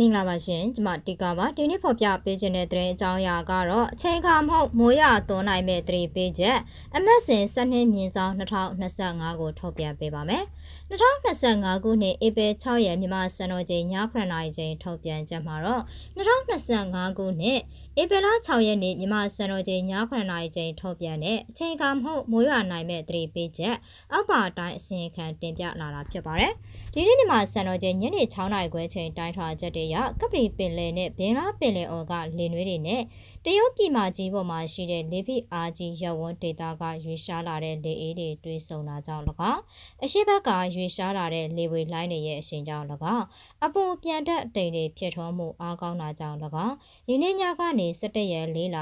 မင်္ဂလာပါရှင်ကျမတီကာပါဒီနေ့ဖော်ပြပေးခြင်းတဲ့သတင်းအကြောင်းအရာကတော့အချိန်ခါမဟုတ်မိုးရသွန်းနိုင်မဲ့သတင်းပေးချက်အမတ်စဉ်စနစ်မြင့်ဆောင်2025ကိုထုတ်ပြန်ပေးပါမယ်2025ခုနှစ်ဧပြီ6ရက်မြန်မာစံတော်ချိန်ည9:00နာရီချိန်ထုတ်ပြန်ချက်မှာတော့2025ခုနှစ်ဧပြီလ6ရက်နေ့မြန်မာစံတော်ချိန်ည9:00နာရီချိန်ထုတ်ပြန်တဲ့အချိန်ခါမဟုတ်မိုးရနိုင်မဲ့သတင်းပေးချက်အောက်ပါအတိုင်းအစီရင်ခံတင်ပြလာတာဖြစ်ပါတယ်ဒီနေ့မြန်မာစံတော်ချိန်ညနေ6:00နာရီခွဲချိန်တိုင်းထွာချက်တွေရကပလီပင်လယ်နဲ့ဘင်္ဂလားပင်လယ်အော်ကလေနွေးတွေနဲ့တရုတ်ပြည်မကြီးပေါ်မှာရှိတဲ့လေဖိအားကြီးရပ်ဝန်းဒေသကရွေရှားလာတဲ့လေအေးတွေတွေးဆုံတာကြောင့်၎င်းအရှိဘက်ကရွေရှားလာတဲ့လေဝေလိုင်းတွေရဲ့အရှိန်ကြောင့်၎င်းအပေါ်ပြန်တက်တိမ်တွေဖြစ်ထွန်းမှုအားကောင်းတာကြောင့်၎င်းဒီနေ့ညကနေ17ရက်4လ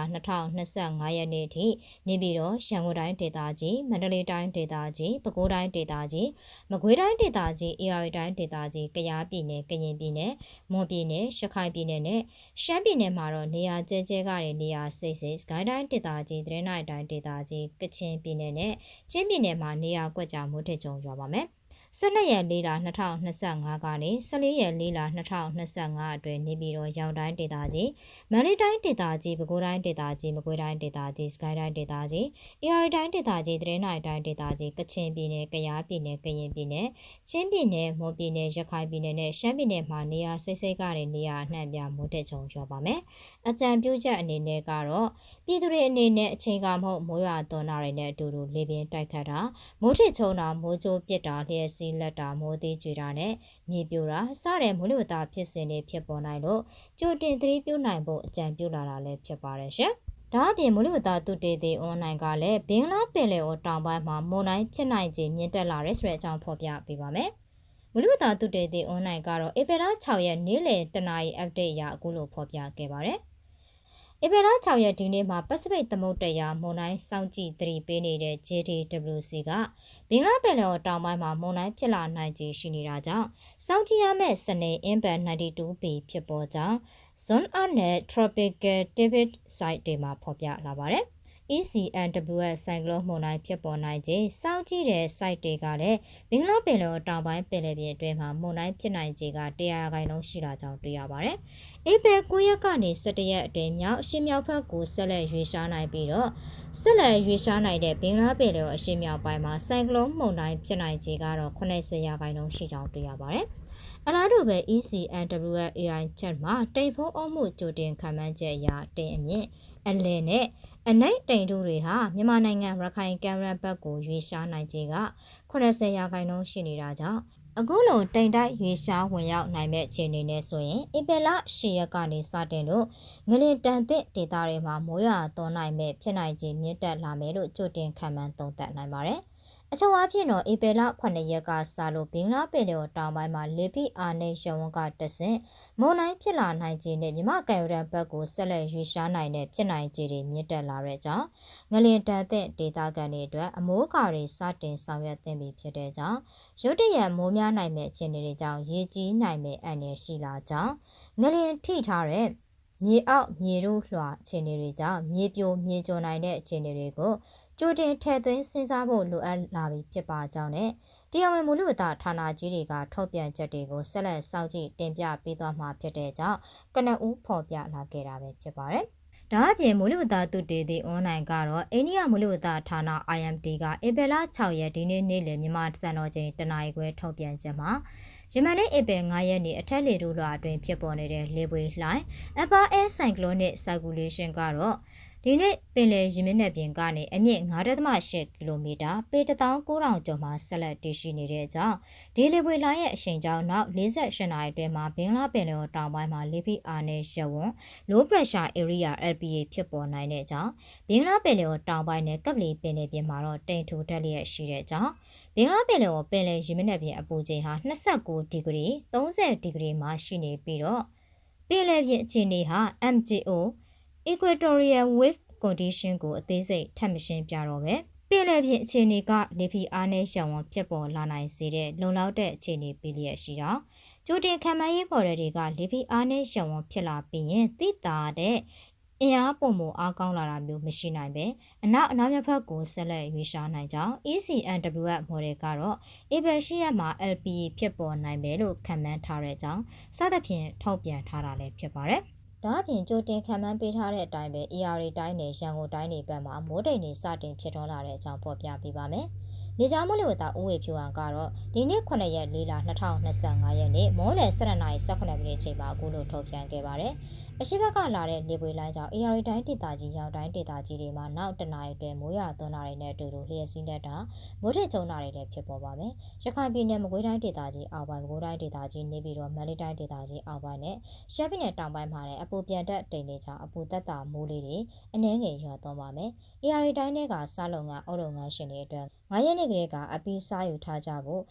2025ရက်နေ့အထိနေပြည်တော်ရန်ကုန်တိုင်းဒေသကြီးမန္တလေးတိုင်းဒေသကြီးပဲခူးတိုင်းဒေသကြီးမကွေးတိုင်းဒေသကြီးအေရီတိုင်းဒေသကြီးကယားပြည်နယ်ကရင်ပြည်နယ်မွန်ပြည်နယ်ရှခိုင်ပြည်နယ်နဲ့ရှမ်းပြည်နယ်မှာတော့နေရာကျဲကျဲကနေနေရာစိတ်စိတ်စကိုင်းတိုင်းဒေသကြီးတရင်နိုင်တိုင်းဒေသကြီးကချင်ပြည်နယ်နဲ့ချင်းပြည်နယ်မှာနေရာကွက်ကြားမိုးထစ်ကြုံရွာပါမယ်။ 12ရက်4လ2025ကနေ14ရက်4လ2025အတွင်းနေပြည်တော်ရောင်တိုင်းဒေသကြီးမန္တလေးတိုင်းဒေသကြီးပဲခူးတိုင်းဒေသကြီးမကွေးတိုင်းဒေသကြီးစကိုင်းတိုင်းဒေသကြီးအေရီတိုင်းဒေသကြီးတရင်နိုင်တိုင်းဒေသကြီးကချင်ပြည်နယ်ကယားပြည်နယ်ကရင်ပြည်နယ်ချင်းပြည်နယ်မွန်ပြည်နယ်ရခိုင်ပြည်နယ်နဲ့ရှမ်းပြည်နယ်မှာနေရာစိတ်စိတ်ကနေနေရာအနှံ့ပြမိုးတက်ချုံရွာပါမယ်အကြံပြုချက်အနေနဲ့ကတော့ပြည်သူတွေအနေနဲ့အချိန်ကမဟုတ်မိုးရွာသွန်းတာတွေနဲ့အတူတူလေပြင်းတိုက်ခတ်တာမိုးထစ်ချုံတာမိုးကြိုးပစ်တာလျှက်စီးလက်တာမိုးသေးကြွတာနဲ့မြေပြိုတာစတဲ့မိုးလေဝသဖြစ်စဉ်တွေဖြစ်ပေါ်နိုင်လို့ကြိုတင်သတိပြုနိုင်ဖို့အကြံပြုလာတာလည်းဖြစ်ပါတယ်ရှင်။ဒါအပြင်မိုးလေဝသသုတေသီအွန်လိုင်းကလည်းဘင်္ဂလားပင်လယ်အော်တောင်ပိုင်းမှာမုန်တိုင်းဖြစ်နိုင်ခြင်းမြင့်တက်လာတဲ့ဆိုတဲ့အကြောင်းဖော်ပြပေးပါမယ်။မလူဝတာတုတေတီအွန်လိုင်းကတော့ဧပြီလ6ရက်နေ့လယ်တနာရီ update ရအခုလိုဖော်ပြခဲ့ပါတယ်။ ဧပြီလ6ရက်ဒီနေ့မှာပစိဖိတ်သမုဒ္ဒရာမုန်တိုင်းစောင့်ကြည့်သတိပေးနေတဲ့ JTWC ကဘင်္ဂလားပင်လယ်အော်တောင်ပိုင်းမှာမုန်တိုင်းဖြစ်လာနိုင်ခြေရှိနေတာကြောင့်စောင့်ကြည့်ရမယ့်စနေ impact 92 p ဖြစ်ပေါ်ကြောင်း Zone R နဲ့ Tropical David site တွေမှာဖော်ပြလာပါတယ်။ ECNWS ဆိုင်ကလုန်းမုန်တိုင်းဖြစ်ပေါ်နိုင်ခြင်းစောင့်ကြည့်တဲ့ site တွေကလည်းဘင်္ဂလားပင်လယ်တောင်ပိုင်းပင်လယ်ပြင်အတွင်းမှာမုန်တိုင်းဖြစ်နိုင်ခြင်းက100ခိုင်နှုန်းရှိလာကြောင်းတွေ့ရပါတယ်။ဧပြီ9ရက်ကနေ17ရက်အတွင်းမြောက်အရှေ့မြောက်ဘက်ကိုဆက်လက်ရွေ့ရှားနိုင်ပြီးတော့ဆက်လက်ရွေ့ရှားနိုင်တဲ့ဘင်္ဂလားပင်လယ်အရှေ့မြောက်ပိုင်းမှာဆိုင်ကလုန်းမုန်တိုင်းဖြစ်နိုင်ခြင်းကတော့80ရာခိုင်နှုန်းရှိကြောင်းတွေ့ရပါတယ်။ အလားတူပဲ ECNWA AI chat မှာတိမ်ဖုံးအုံမှုကြိုတင်ခံမှန်းချက်အရတိမ်အမြင့်အလဲနဲ့အနိုင်တိမ်တို့တွေဟာမြန်မာနိုင်ငံရခိုင်ကမ်ရန်ဘက်ကိုရွေးရှားနိုင်ခြင်းက80ရာခိုင်နှုန်းရှိနေတာကြောင့်အခုလိုတိမ်တိုက်ရွေးရှားဝင်ရောက်နိုင်မဲ့အခြေအနေနဲ့ဆိုရင်ဧပြီလ10ရက်ကနေစတင်လို့ငလင်တန်တဲ့ဒေတာတွေမှာမိုးရွာသွန်းနိုင်မဲ့ဖြစ်နိုင်ခြင်းမြင့်တက်လာမယ်လို့ကြိုတင်ခံမှန်းသုံးသပ်နိုင်ပါတယ်။ အချုပ်အဖြစ်တော့ဧပြီလ9ရက်ကစလို့ဘင်္ဂလားပင်လယ်တောင်ပိုင်းမှာလေဖိအားနဲ့ရဝန်းကတဆင့်မုန်တိုင်းဖြစ်လာနိုင်ခြင်းနဲ့မြမကံရန်ဘက်ကိုဆက်လက်ရွေ့ရှားနိုင်တဲ့ဖြစ်နိုင်ခြေတွေမြင့်တက်လာတဲ့ကြောင့်ငလင်တန်တဲ့ဒေသခံတွေအတွက်အမိုးကာတွေစတင်ဆောင်ရွက်သင့်ပြီဖြစ်တဲ့ကြောင့်ရုတ်တရက်မိုးများနိုင်မဲ့အခြေအနေတွေကြောင့်ရေကြီးနိုင်မဲ့အန္တရာယ်ရှိလာကြောင်းငလင်ထိထားတဲ့မြေအောက်မြေတို့လွှာအခြေအနေတွေကြောင့်မြေပြိုမြေကျော်နိုင်တဲ့အခြေအနေတွေကို ကြိုတင်ထည့်သွင်းစဉ်းစားဖို့လိုအပ်လာပြီဖြစ်ပါကြောင်းနဲ့တရားဝင်မူလဝတ္တဌာနကြီးတွေကထုတ်ပြန်ချက်တွေကိုဆက်လက်စောင့်ကြည့်တင်ပြပေးသွားမှာဖြစ်တဲ့ကြောင့်ကနဦးဖော်ပြလာခဲ့တာပဲဖြစ်ပါတယ်။ဒါအပြင်မူလဝတ္တသူတေသည့်အွန်လိုင်းကတော့အိန္ဒိယမူလဝတ္တဌာန IMD ကဧပြီလ6ရက်ဒီနေ့နေ့လယ်မြန်မာတန်တော်ချိန်တနအီခွဲထုတ်ပြန်ချက်မှာယမန်နဲ့ဧပြီ9ရက်နေ့အထက်လေတို့လွှာအတွင်းဖြစ်ပေါ်နေတဲ့လေပွေလှိုင်း Upper Air Cyclonic Circulation ကတော့ ဒီနေ့ပင်လယ်ရေမျက်နှာပြင်ကနေအမြင့်9.8ကီလိုမီတာပေ19000ကျော်မှဆက်လက်တည်ရှိနေတဲ့အကြောင်းဒေလီပွေလိုင်းရဲ့အရှိန်ကြောင့်နောက်48နာရီအတွင်းမှာဘင်္ဂလားပင်လယ်တောင်ပိုင်းမှာလေဖိအားနဲ့ရဝွန် low pressure area LPA ဖြစ်ပေါ်နိုင်တဲ့အကြောင်းဘင်္ဂလားပင်လယ်တောင်ပိုင်းနဲ့ကပ်လီပင်လယ်ပြင်မှာတော့တိမ်ထူတက်လျက်ရှိတဲ့အကြောင်းဘင်္ဂလားပင်လယ်ပင်လယ်ရေမျက်နှာပြင်အပူချိန်ဟာ29ဒီဂရီ30ဒီဂရီမှာရှိနေပြီးတော့ပင်လယ်ပြင်အခြေအနေဟာ MGO Equatorial Wave Condition ကိုအသေးစိတ်ထပ်မရှင်းပြတော့ပဲပင်လယ်ပြင်အခြေအနေကလေဖိအားနဲ့ရှောင်ဝန်ဖြစ်ပေါ်လာနိုင်စေတဲ့လုံလောက်တဲ့အခြေအနေပေးလျက်ရှိတော့ကြိုတင်ခံမှန်းရေးပေါ်တွေကလေဖိအားနဲ့ရှောင်ဝန်ဖြစ်လာပြီးရင်သိတာတဲ့အင်အားပုံမအားကောင်းလာတာမျိုးမရှိနိုင်ပဲအနောက်အနောက်မြောက်ဘက်ကိုဆက်လက်ရွေးရှားနိုင်ကြောင်း ECNWF model ကတော့ April 10ရက်မှာ LPE ဖြစ်ပေါ်နိုင်မယ်လို့ခန့်မှန်းထားတဲ့အကြောင်းစသဖြင့်ထောက်ပြန်ထားတာလည်းဖြစ်ပါတယ်။ ဒါအပြင်ကြိုတင်ခံမှန်းပေးထားတဲ့အတိုင်းပဲ AR တိုင်းနဲ့ရန်ကုန်တိုင်းတွေဘက်မှာမိုးတိမ်တွေစတင်ဖြစ်ထွန်းလာတဲ့အကြောင်းဖော်ပြပေးပါမယ်။နေကြားမလို့ဝတာဦးဝေဖြူအောင်ကတော့ဒီနေ့9ရက်4လ2025ရက်နေ့မော်လယ်7နာရီ18မိနစ်ချိန်မှာအခုလိုထုတ်ပြန်ခဲ့ပါတယ်။အရှိဘက်ကလာတဲ့နေပွေလိုင်းကြောင့် AR တိုင်းဒေသကြီးရောင်တိုင်းဒေသကြီးတွေမှာနောက်တနာရီအတွင်းမိုးရွာသွန်းတာတွေနဲ့အတူတူလျှက်စီးနေတာမိုးထစ်ကျုံတာတွေလည်းဖြစ်ပေါ်ပါမယ်။ရခိုင်ပြည်နယ်မကွေးတိုင်းဒေသကြီးအောက်ပိုင်းမကွေးတိုင်းဒေသကြီးနေပြီးတော့မန္တလေးတိုင်းဒေသကြီးအောက်ပိုင်းနဲ့ရှမ်းပြည်နယ်တောင်ပိုင်းမှာလည်းအပူပြန်တက်တိမ်နေကြောင်းအပူသက်တာမိုးလေးတွေအနှဲငယ်ရွာသွန်းပါမယ်။ AR တိုင်းတွေကစားလုံကအုပ်လုံငန်းရှင်တွေအတွက်9ရက်နေ့ကလေးကအပီးစားယူထားကြဖို့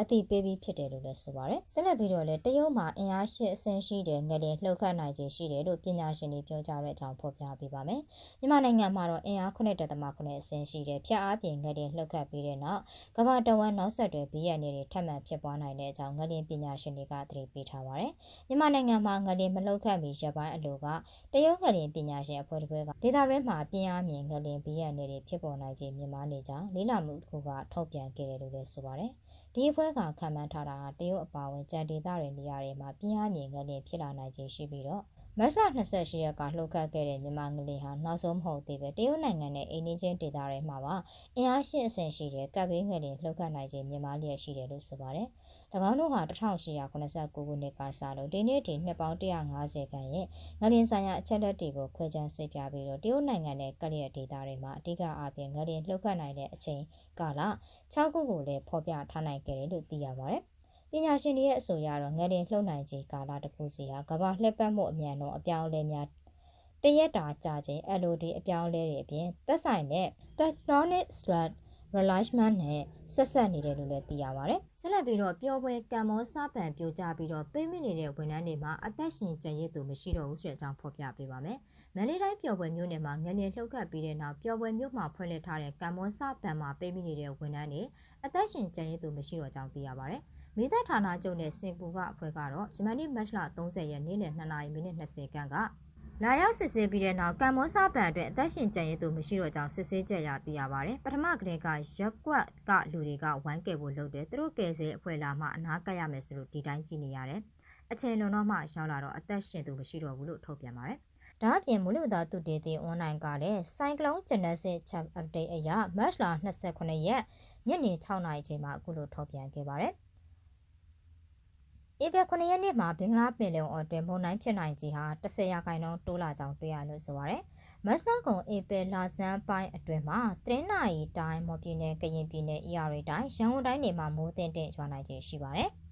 အတိပေးပြီးဖြစ်တယ်လို့လည်းဆိုပါတယ်။ဆက်လက်ပြီးတော့လည်းတရုတ်မှာအင်အားရှိအဆင့်ရှိတဲ့ငလျင်လှုပ်ခတ်နိုင်ခြင်းရှိတယ်လို့ပညာရှင်တွေပြောကြတဲ့အကြောင်းဖော်ပြပေးပါမယ်။မြန်မာနိုင်ငံမှာတော့အင်အား9.9အဆင့်ရှိတဲ့ဖြတ်အားပြင်ငလျင်လှုပ်ခတ်ပြီးတဲ့နောက်ကမ္ဘာတဝန်းနောက်ဆက်တွဲဘီယက်နေတွေထပ်မံဖြစ်ပွားနိုင်တဲ့အကြောင်းငလျင်ပညာရှင်တွေကသတိပေးထားပါတယ်။မြန်မာနိုင်ငံမှာငလျင်မလှုပ်ခတ်မီရပ်ပိုင်းအလိုကတရုတ်ငလျင်ပညာရှင်အဖွဲ့တစ်ဖွဲ့ကဒေတာရဲမှာပြင်းအားမြင်ငလျင်ဘီယက်နေတွေဖြစ်ပေါ်နိုင်ခြင်းမြင်မာနေကြောင်းလေးလာမှုတစ်ခုကထုတ်ပြန်ခဲ့တယ်လို့လည်းဆိုပါတယ်။ ဒီအဖွဲ့ကခံမှန်းထားတာတရုတ်အပါအဝင်ကြံဒေသတွေနေရာတွေမှာပြင်းအားမြင့်ငလျင်ဖြစ်လာနိုင်ခြင်းရှိပြီးတော့မတ်လ28ရက်ကလှုပ်ခတ်ခဲ့တဲ့မြန်မာငလျင်ဟာနောက်ဆုံးမဟုတ်သေးပဲတရုတ်နိုင်ငံနဲ့အိန္ဒိချင်းဒေသတွေမှာပါအင်အားရှိအဆင့်ရှိတဲ့ကပ်ဘေးငလျင်လှုပ်ခတ်နိုင်ခြင်းမြန်မာလျက်ရှိတယ်လို့ဆိုပါတယ်။၎ င်းတို့ဟာ1889ခုနှစ်ကစလို့ဒီနေ့ထိနှစ်ပေါင်း150ခန့်ရဲ့ငလျင်ဆိုင်ရာအချက်လက်တွေကိုခွဲခြမ်းစိတ်ပြပြီးတော့တရုတ်နိုင်ငံနဲ့ကလျက်ဒေသတွေမှာအဓိကအားဖြင့်ငလျင်လှုပ်ခတ်နိုင်တဲ့အချိန်ကာလ6ခုကိုလည်းဖော်ပြထားနိုင်ခဲ့တယ်လို့သိရပါတယ်။ပညာရှင်တွေရဲ့အဆိုအရတော့ငလျင်လှုပ်နိုင်ခြင်းကာလတစ်ခုစီဟာကမ္ဘာလှည့်ပတ်မှုအမြန်ဆုံးအပြောင်းအလဲများတရက်တာကြာခြင်း LOD အပြောင်းအလဲတွေအပြင်သက်ဆိုင်တဲ့ tectonic strut relishment နဲ့ဆက်ဆက်နေတယ်လို့လည်းသိရပါတယ်။ဆက်လက်ပြီးတော့ပျော်ပွဲကံမောစပန်ပြိုကျပြီးတော့ပိတ်မိနေတဲ့ဝန်ထမ်းတွေမှာအသက်ရှင်ကျန်ရစ်သူမရှိတော့ဘူးဆိုတဲ့အကြောင်းဖော်ပြပေးပါမယ်။မန္တလေးတိုင်းပျော်ပွဲမြို့နယ်မှာငလျင်လှုပ်ခတ်ပြီးတဲ့နောက်ပျော်ပွဲမြို့မှာဖွင့်လှစ်ထားတဲ့ကံမောစပန်မှာပိတ်မိနေတဲ့ဝန်ထမ်းတွေအသက်ရှင်ကျန်ရစ်သူမရှိတော့ကြောင်းသိရပါတယ်။မိသက်ဌာနချုပ်နဲ့စင်ကူကအဖွဲ့ကတော့ဂျမနီမတ်လ30ရက်နေ့လယ်2နာရီမိနစ်20ခန်းက လာရောက်စစ်ဆေးပြီးတဲ့နောက်ကံမောစပန်အတွက်အသက်ရှင်ကြံရည်သူမရှိတော့ကြောင်းစစ်ဆေးချက်ရသိရပါတယ်။ပထမကတည်းကရက်ကွက်ကလူတွေကဝိုင်းကယ်ဖို့လုပ်တယ်။သူတို့ကယ်ဆယ်အဖွဲ့လာမှအနာကပ်ရမယ်ဆိုလို့ဒီတိုင်းကြည့်နေရတယ်။အချိန်လွန်တော့မှရောက်လာတော့အသက်ရှင်သူမရှိတော့ဘူးလို့ထုတ်ပြန်ပါတယ်။ဒါအပြင်မူလဝတ္တသူတေတီ online ကလည်း Cyclone Genesis Chat Update အရ March 28ရက်ညနေ6နာရီချိန်မှာအခုလိုထုတ်ပြန်ခဲ့ပါတယ်။ ဧပြီ9ရက်နေ့မှာဘင်္ဂလားပင်လယ်အော်တွင်မုန်တိုင်းဖြစ်နိုင်ခြင်းဟာ10ရာခိုင်နှုန်းတိုးလာကြောင်းတွေ့ရလို့ဆိုပါရယ်မတ်လကုံဧပြီလဆန်းပိုင်းအတွင်းမှာတရင်းနာရီတိုင်းမော်ပြည်နယ်ကရင်ပြည်နယ် ER တိုင်းရန်ကုန်တိုင်းတွေမှာမိုးတင်တင်ရွာနိုင်ခြင်းရှိပါတယ်။